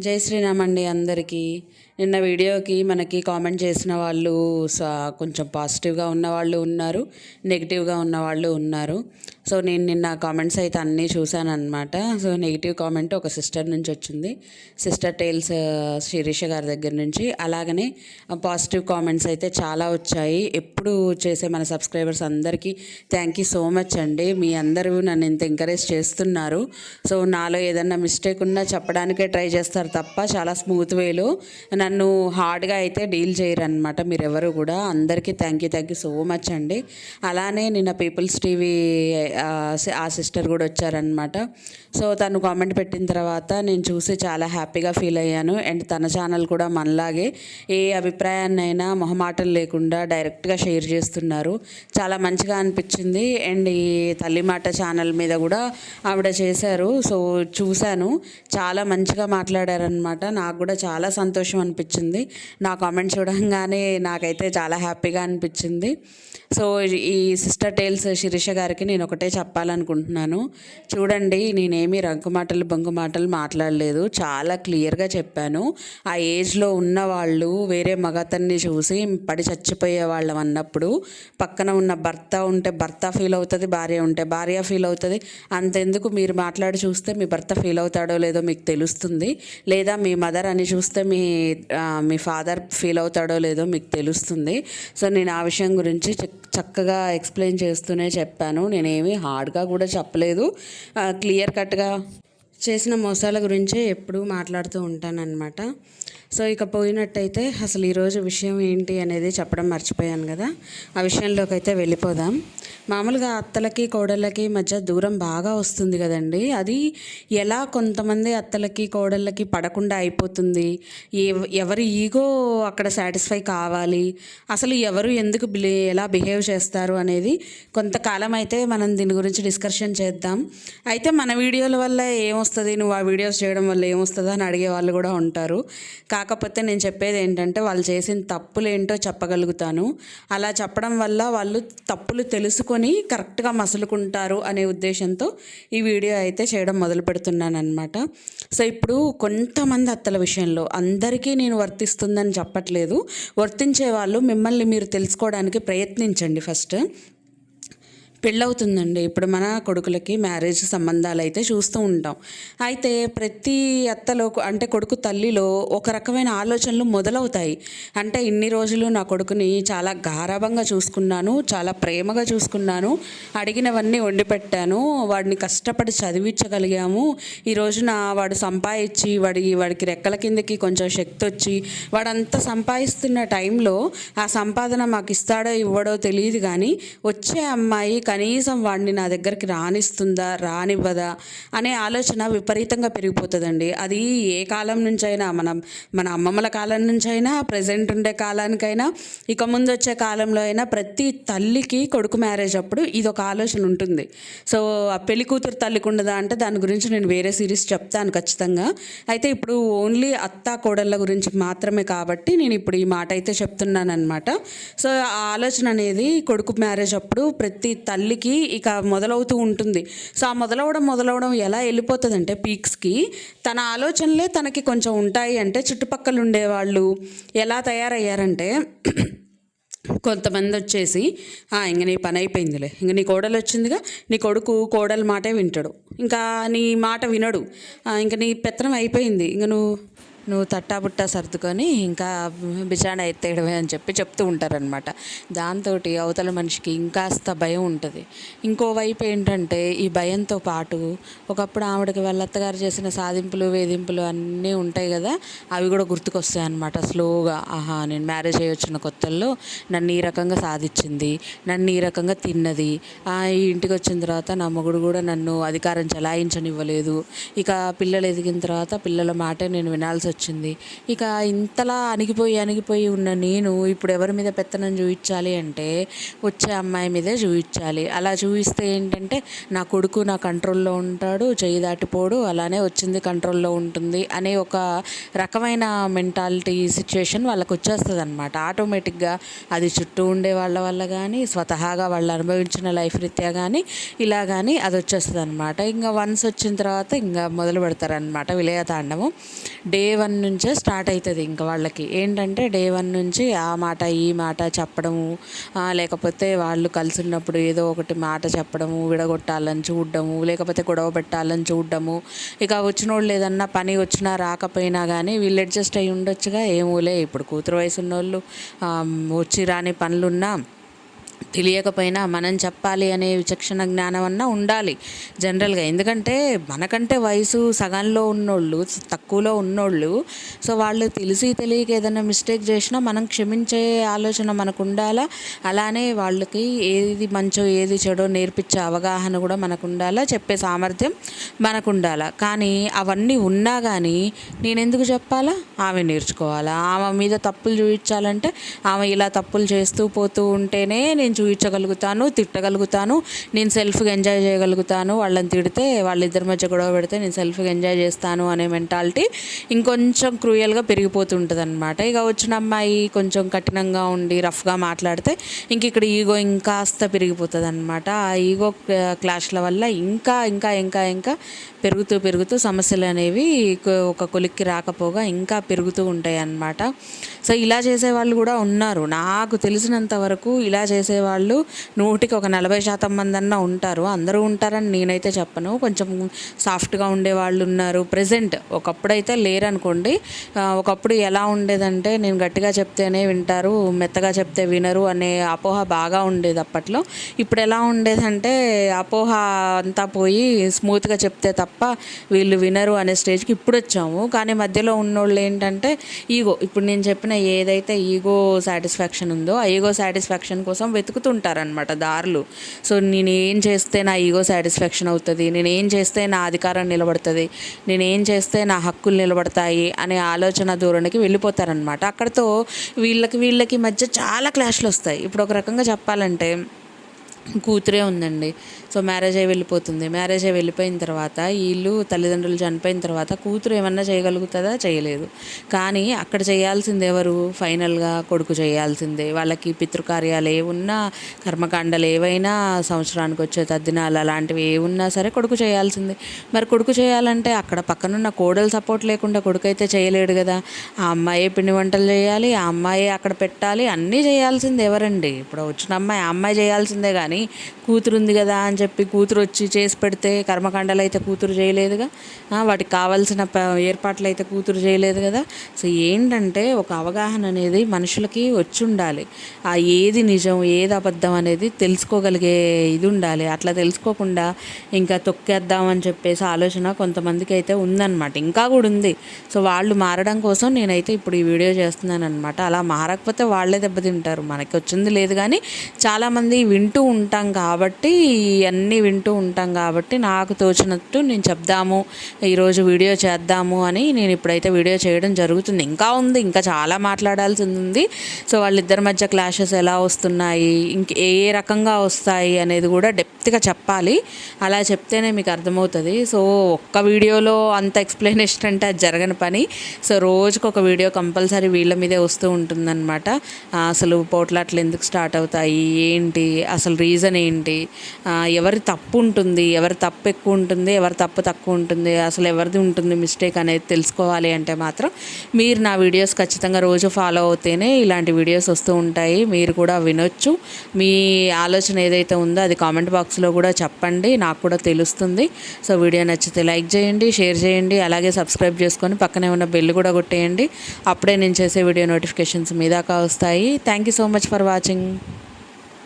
జై శ్రీరామ్ అండి అందరికీ. నిన్న వీడియోకి మనకి కామెంట్ చేసిన వాళ్ళు స- కొంచెం పాజిటివ్గా ఉన్న వాళ్ళు ఉన్నారు నెగిటివ్గా ఉన్న వాళ్ళు ఉన్నారు. సో నేను నిన్న కామెంట్స్ అయితే అన్నీ చూశాను అనమాట సో నెగిటివ్ కామెంట్ ఒక సిస్టర్ నుంచి వచ్చింది. సిస్టర్ టైల్స్ శిరీష గారి దగ్గర నుంచి. అలాగనే పాజిటివ్ కామెంట్స్ అయితే చాలా వచ్చాయి. ఎప్పుడు చేసే మన సబ్స్క్రైబర్స్ అందరికీ థ్యాంక్ యూ సో మచ్ అండి. మీ అందరూ నన్ను ఇంత ఎంకరేజ్ చేస్తున్నారు. సో నాలో ఏదన్నా మిస్టేక్ ఉన్నా చెప్పడానికే ట్రై చేస్తారు తప్ప చాలా స్మూత్ వేలో. నన్ను హార్డ్గా అయితే డీల్ చేయరు అనమాట మీరెవరు కూడా. అందరికీ thank you thank you so much అండి. అలానే నిన్న పీపుల్స్ టీవీ ఆ సిస్టర్ కూడా వచ్చారనమాట సో తను కామెంట్ పెట్టిన తర్వాత నేను చూసి చాలా హ్యాపీగా ఫీల్ అయ్యాను. అండ్ తన ఛానల్ కూడా మనలాగే ఏ అభిప్రాయాన్నైనా మొహమాటలు లేకుండా డైరెక్ట్గా షేర్ చేస్తున్నారు. చాలా మంచిగా అనిపించింది. అండ్ ఈ తల్లి మాట ఛానల్ మీద కూడా ఆవిడ చేశారు. సో చూశాను. చాలా మంచిగా మాట్లాడారు. మాట్లాడారనమాట నాకు కూడా చాలా సంతోషం అనిపించింది. నా కామెంట్ చూడంగానే నాకైతే చాలా హ్యాపీగా అనిపించింది. సో ఈ సిస్టర్ టేల్స్ శిరీష గారికి నేను ఒకటే చెప్పాలనుకుంటున్నాను. చూడండి నేనేమి రంకు మాటలు బొంగు మాటలు మాట్లాడలేదు. చాలా క్లియర్గా చెప్పాను. ఆ ఏజ్లో ఉన్న వాళ్ళు వేరే మగతన్ని చూసి పడి చచ్చిపోయే వాళ్ళం అన్నప్పుడు పక్కన ఉన్న భర్త ఉంటే భర్త ఫీల్ అవుతుంది భార్య ఉంటే భార్య ఫీల్ అవుతుంది. అంతెందుకు మీరు మాట్లాడి చూస్తే మీ భర్త ఫీల్ అవుతాడో లేదో మీకు తెలుస్తుంది. లేదా మీ మదర్ అని చూస్తే మీ మీ ఫాదర్ ఫీల్ అవుతాడో లేదో మీకు తెలుస్తుంది. సో నేను ఆ విషయం గురించి చక్కగా ఎక్స్ప్లెయిన్ చేస్తూనే చెప్పాను. నేనేమి హార్డ్గా కూడా చెప్పలేదు. క్లియర్ కట్గా చేసిన మోసాల గురించే ఎప్పుడూ మాట్లాడుతూ ఉంటానన్నమాట. సో ఇక పోయినట్టయితే అసలు ఈరోజు విషయం ఏంటి అనేది చెప్పడం మర్చిపోయాను కదా. ఆ విషయంలోకి అయితే వెళ్ళిపోదాం. మామూలుగా అత్తలకి కోడళ్ళకి మధ్య దూరం బాగా వస్తుంది కదండి. అది ఎలా కొంతమంది అత్తలకి కోడళ్ళకి పడకుండా అయిపోతుంది? ఎవరి ఈగో అక్కడ సాటిస్ఫై కావాలి? అసలు ఎవరు ఎందుకు బిలే- ఎలా బిహేవ్ చేస్తారు అనేది కొంతకాలం అయితే మనం దీని గురించి డిస్కషన్ చేద్దాం. అయితే మన వీడియోల వల్ల ఏమొస్తుంది నువ్వు ఆ వీడియోస్ చేయడం వల్ల ఏమొస్తుందో? అని అడిగే వాళ్ళు కూడా ఉంటారు. కాకపోతే నేను చెప్పేది ఏంటంటే వాళ్ళు చేసిన తప్పులు ఏంటో చెప్పగలుగుతాను. అలా చెప్పడం వల్ల వాళ్ళు తప్పులు తెలుసుకొని కరెక్ట్గా మసులుకుంటారు అనే ఉద్దేశంతో ఈ వీడియో అయితే చేయడం మొదలు పెడుతున్నాను అనమాట సో ఇప్పుడు కొంతమంది అత్తల విషయంలో అందరికీ నేను వర్తిస్తుందని చెప్పట్లేదు. వర్తించే వాళ్ళు మిమ్మల్ని మీరు తెలుసుకోవడానికి ప్రయత్నించండి ఫస్ట్. పెళ్ళవుతుందండి. ఇప్పుడు మన కొడుకులకి మ్యారేజ్ సంబంధాలు అయితే చూస్తూ ఉంటాం. అయితే ప్రతి అత్తలో అంటే కొడుకు తల్లిలో ఒక రకమైన ఆలోచనలు మొదలవుతాయి. అంటే ఇన్ని రోజులు నా కొడుకుని చాలా గారాభంగా చూసుకున్నాను చాలా ప్రేమగా చూసుకున్నాను అడిగినవన్నీ వండి పెట్టాను వాడిని కష్టపడి చదివించగలిగాము ఈ రోజున వాడు సంపాదించి వాడి వాడికి రెక్కల కిందకి కొంచెం శక్తి వచ్చి వాడంతా సంపాదిస్తున్న టైంలో ఆ సంపాదన మాకు ఇస్తాడో ఇవ్వడో తెలియదు కానీ వచ్చే అమ్మాయి కనీసం వాడిని నా దగ్గరికి రానిస్తుందా రానివ్వదా అనే ఆలోచన విపరీతంగా పెరిగిపోతుందండి. అది ఏ కాలం నుంచైనా మనం మన అమ్మమ్మల కాలం నుంచైనా ప్రజెంట్ ఉండే కాలానికైనా ఇక ముందు వచ్చే కాలంలో అయినా ప్రతి తల్లికి కొడుకు మ్యారేజ్ అప్పుడు ఇది ఒక ఆలోచన ఉంటుంది. సో ఆ పెళ్ళి కూతురు తల్లికి ఉండదా అంటే దాని గురించి నేను వేరే సిరీస్ చెప్తాను ఖచ్చితంగా. అయితే ఇప్పుడు ఓన్లీ అత్త కోడళ్ళ గురించి మాత్రమే కాబట్టి నేను ఇప్పుడు ఈ మాట అయితే చెప్తున్నాను అనమాట సో ఆ ఆలోచన అనేది కొడుకు మ్యారేజ్ అప్పుడు ప్రతి తల్లి తల్లికి ఇక మొదలవుతూ ఉంటుంది. సో ఆ మొదలవడం మొదలవడం ఎలా వెళ్ళిపోతుందంటే పీక్స్కి తన ఆలోచనలే తనకి కొంచెం ఉంటాయి అంటే చుట్టుపక్కల ఉండేవాళ్ళు ఎలా తయారయ్యారంటే కొంతమంది వచ్చేసి ఇంక నీ పని అయిపోయిందిలే ఇంక నీ కోడలు వచ్చిందిగా నీ కొడుకు కోడలు మాటే వింటాడు. ఇంకా నీ మాట వినడు. ఇంక నీ పెత్తనం అయిపోయింది. ఇంక నువ్వు నువ్వు తట్టాబుట్టా సర్దుకొని ఇంకా బిచాణ ఎత్తేయడమే అని చెప్పి చెప్తూ ఉంటారనమాట దాంతో అవతల మనిషికి ఇంకాస్త భయం ఉంటుంది. ఇంకోవైపు ఏంటంటే ఈ భయంతో పాటు ఒకప్పుడు ఆవిడకి వాళ్ళ అత్తగారు చేసిన సాధింపులు వేధింపులు అన్నీ ఉంటాయి కదా అవి కూడా గుర్తుకొస్తాయి అనమాట స్లోగా ఆహా నేను మ్యారేజ్ అయ్యి వచ్చిన కొత్తల్లో నన్ను ఈ రకంగా సాధించింది నన్ను ఈ రకంగా తిన్నది ఆ, ఈ ఇంటికి వచ్చిన తర్వాత నా మొగుడు కూడా నన్ను అధికారం చలాయించనివ్వలేదు ఇక పిల్లలు ఎదిగిన తర్వాత పిల్లల మాటే నేను వినాల్సి వచ్చింది. ఇక ఇంతలా అణిగిపోయి అణిగిపోయి ఉన్న నేను ఇప్పుడు ఎవరి మీద పెత్తనం చూపించాలి అంటే వచ్చే అమ్మాయి మీదే చూపించాలి అలా చూపిస్తే ఏంటంటే నా కొడుకు నా కంట్రోల్లో ఉంటాడు చేయి దాటిపోడు అలానే వచ్చింది కంట్రోల్లో ఉంటుంది అనే ఒక రకమైన మెంటాలిటీ సిచ్యుయేషన్ వాళ్ళకు వచ్చేస్తుంది అనమాట ఆటోమేటిక్గా అది చుట్టూ ఉండే వాళ్ళ వల్ల కానీ స్వతహాగా వాళ్ళు అనుభవించిన లైఫ్ రీత్యా కానీ ఇలా కానీ అది వచ్చేస్తుంది అనమాట ఇంకా వన్స్ వచ్చిన తర్వాత ఇంకా మొదలు పెడతారనమాట విలయతాండము. డే వన్ నుంచే స్టార్ట్ అవుతుంది ఇంకా వాళ్ళకి. ఏంటంటే డే వన్ నుంచి ఆ మాట ఈ మాట చెప్పడము లేకపోతే వాళ్ళు కలిసి ఉన్నప్పుడు ఏదో ఒకటి మాట చెప్పడము విడగొట్టాలని చూడడము లేకపోతే గొడవ పెట్టాలని చూడడము. ఇక వచ్చిన వాళ్ళు ఏదన్నా పని వచ్చినా రాకపోయినా కానీ వీళ్ళు అడ్జస్ట్ అయ్యి ఉండొచ్చుగా ఏమోలే. ఇప్పుడు కూతురు వయసు వాళ్ళు వచ్చి రాని పనులున్నా తెలియకపోయినా మనం చెప్పాలి అనే విచక్షణ జ్ఞానం అన్నా ఉండాలి జనరల్గా. ఎందుకంటే మనకంటే వయసు సగంలో ఉన్నోళ్ళు తక్కువలో ఉన్నోళ్ళు సో వాళ్ళు తెలిసి తెలియక ఏదైనా మిస్టేక్ చేసినా మనం క్షమించే ఆలోచన మనకు ఉండాలా అలానే వాళ్ళకి ఏది మంచో ఏది చెడో నేర్పించే అవగాహన కూడా మనకు ఉండాలా చెప్పే సామర్థ్యం మనకు ఉండాలా కానీ అవన్నీ ఉన్నా కానీ నేను ఎందుకు చెప్పాలా? ఆమె నేర్చుకోవాలా. ఆమె మీద తప్పులు చూపించాలంటే ఆమె ఇలా తప్పులు చేస్తూ పోతూ ఉంటేనే నేను నేను చూపించగలుగుతాను తిట్టగలుగుతాను నేను సెల్ఫ్గా ఎంజాయ్ చేయగలుగుతాను. వాళ్ళని తిడితే వాళ్ళిద్దరి మధ్య గొడవ పెడితే నేను సెల్ఫ్గా ఎంజాయ్ చేస్తాను అనే మెంటాలిటీ ఇంకొంచెం క్రూయల్గా పెరిగిపోతుంటుంది అనమాట ఇక వచ్చిన అమ్మాయి కొంచెం కఠినంగా ఉండి రఫ్గా మాట్లాడితే ఇంక ఇక్కడ ఈగో ఇంకాస్త పెరిగిపోతుంది అనమాట ఆ ఈగో క్లాష్ల వల్ల ఇంకా ఇంకా ఇంకా ఇంకా పెరుగుతూ పెరుగుతూ సమస్యలు అనేవి కొ- ఒక కొలిక్కి రాకపోగా ఇంకా పెరుగుతూ ఉంటాయి అన్నమాట సో ఇలా చేసే వాళ్ళు కూడా ఉన్నారు. నాకు తెలిసినంత వరకు ఇలా వాళ్ళు నూటికి ఒక నలభై శాతం మంది అన్న ఉంటారు. అందరూ ఉంటారని నేనైతే చెప్పను. కొంచెం సాఫ్ట్గా ఉండే వాళ్ళు ఉన్నారు. ప్రజెంట్ ఒకప్పుడైతే లేరనుకోండి ఒకప్పుడు ఎలా ఉండేదంటే నేను గట్టిగా చెప్తేనే వింటారు మెత్తగా చెప్తే వినరు అనే అపోహ బాగా ఉండేది అప్పట్లో. ఇప్పుడు ఎలా ఉండేదంటే అపోహ అంతా పోయి స్మూత్గా చెప్తే తప్ప వీళ్ళు వినరు అనే స్టేజ్కి ఇప్పుడు వచ్చాము. కానీ మధ్యలో ఉన్నోళ్ళు ఏంటంటే ఈగో ఇప్పుడు నేను చెప్పిన ఏదైతే ఈగో సాటిస్ఫాక్షన్ ఉందో ఆ ఈగో సాటిస్ఫాక్షన్ కోసం వెతుకుతుంటారనమాట దారులు. సో నేను ఏం చేస్తే నా ఈగో సాటిస్ఫాక్షన్ అవుతుంది నేను ఏం చేస్తే నా అధికారం నిలబడుతుంది నేను ఏం చేస్తే నా హక్కులు నిలబడతాయి అనే ఆలోచన ధోరణికి వెళ్ళిపోతారనమాట అక్కడితో వీళ్ళకి వీళ్ళకి మధ్య చాలా క్లాష్లు వస్తాయి ఇప్పుడు ఒక రకంగా చెప్పాలంటే కూతురే ఉందండి. సో మ్యారేజ్ అయ్యి వెళ్ళిపోతుంది. మ్యారేజ్ అయి వెళ్ళిపోయిన తర్వాత వీళ్ళు తల్లిదండ్రులు చనిపోయిన తర్వాత కూతురు ఏమన్నా చేయగలుగుతుందా? చేయలేదు. కానీ అక్కడ చేయాల్సింది ఎవరు? ఫైనల్గా కొడుకు చేయాల్సిందే. వాళ్ళకి పితృకార్యాలు ఏమున్నా కర్మకాండలు ఏవైనా సంవత్సరానికి వచ్చే తద్దినాలు అలాంటివి ఏ ఉన్నా సరే కొడుకు చేయాల్సిందే. మరి కొడుకు చేయాలంటే అక్కడ పక్కనున్న కోడలు సపోర్ట్ లేకుండా కొడుకు అయితే చేయలేడు కదా. ఆ అమ్మాయే పిండి వంటలు చేయాలి ఆ అమ్మాయే అక్కడ పెట్టాలి అన్నీ చేయాల్సింది ఎవరండి? ఇప్పుడు వచ్చిన అమ్మాయి ఆ అమ్మాయి చేయాల్సిందే కానీ కూతురు ఉంది కదా అని చెప్పి కూతురు వచ్చి చేసి పెడితే కర్మకాండలు అయితే కూతురు చేయలేదుగా. వాటికి కావాల్సిన ప- ఏర్పాట్లు అయితే కూతురు చేయలేదు కదా. సో ఏంటంటే ఒక అవగాహన అనేది మనుషులకి వచ్చి ఉండాలి ఆ ఏది నిజం ఏది అబద్ధం అనేది తెలుసుకోగలిగే ఇది ఉండాలి అట్లా తెలుసుకోకుండా ఇంకా తొక్కేద్దామని చెప్పేసి ఆలోచన కొంతమందికి అయితే ఉందన్నమాట. ఇంకా కూడా ఉంది. సో వాళ్ళు మారడం కోసం నేనైతే ఇప్పుడు ఈ వీడియో చేస్తున్నాను అనమాట అలా మారకపోతే వాళ్ళే దెబ్బతింటారు. మనకి వచ్చింది లేదు కానీ చాలామంది వింటూ ఉంటాం కాబట్టి అన్నీ వింటూ ఉంటాం కాబట్టి నాకు తోచినట్టు నేను చెప్దాము ఈరోజు వీడియో చేద్దాము అని నేను ఇప్పుడైతే వీడియో చేయడం జరుగుతుంది. ఇంకా ఉంది ఇంకా చాలా మాట్లాడాల్సింది. ఉంది సో వాళ్ళిద్దరి మధ్య క్లాషెస్ ఎలా వస్తున్నాయి ఇంక ఏ ఏ రకంగా వస్తాయి అనేది కూడా డెప్త్గా చెప్పాలి. అలా చెప్తేనే మీకు అర్థమవుతుంది. సో ఒక్క వీడియోలో అంత ఎక్స్ప్లెనేషన్ అంటే అది జరగని పని. సో రోజుకు ఒక వీడియో కంపల్సరీ వీళ్ళ మీదే వస్తూ ఉంటుందన్నమాట. అసలు పోట్లాట్లు ఎందుకు స్టార్ట్ అవుతాయి? ఏంటి? అసలు రీజన్ ఏంటి? ఎవరి తప్పు ఉంటుంది? ఎవరి తప్పు ఎక్కువ ఉంటుంది? ఎవరి తప్పు తక్కువ ఉంటుంది? అసలు ఎవరిది ఉంటుంది మిస్టేక్ అనేది తెలుసుకోవాలి అంటే మాత్రం మీరు నా వీడియోస్ ఖచ్చితంగా రోజు ఫాలో అవుతేనే ఇలాంటి వీడియోస్ వస్తూ ఉంటాయి. మీరు కూడా వినొచ్చు. మీ ఆలోచన ఏదైతే ఉందో అది కామెంట్ బాక్స్లో కూడా చెప్పండి. నాకు కూడా తెలుస్తుంది. సో వీడియో నచ్చితే లైక్ చేయండి షేర్ చేయండి అలాగే సబ్స్క్రైబ్ చేసుకొని పక్కనే ఉన్న బెల్ కూడా కొట్టేయండి. అప్పుడే నేను చేసే వీడియో నోటిఫికేషన్స్ మీ దాకా వస్తాయి. Thank you so much for watching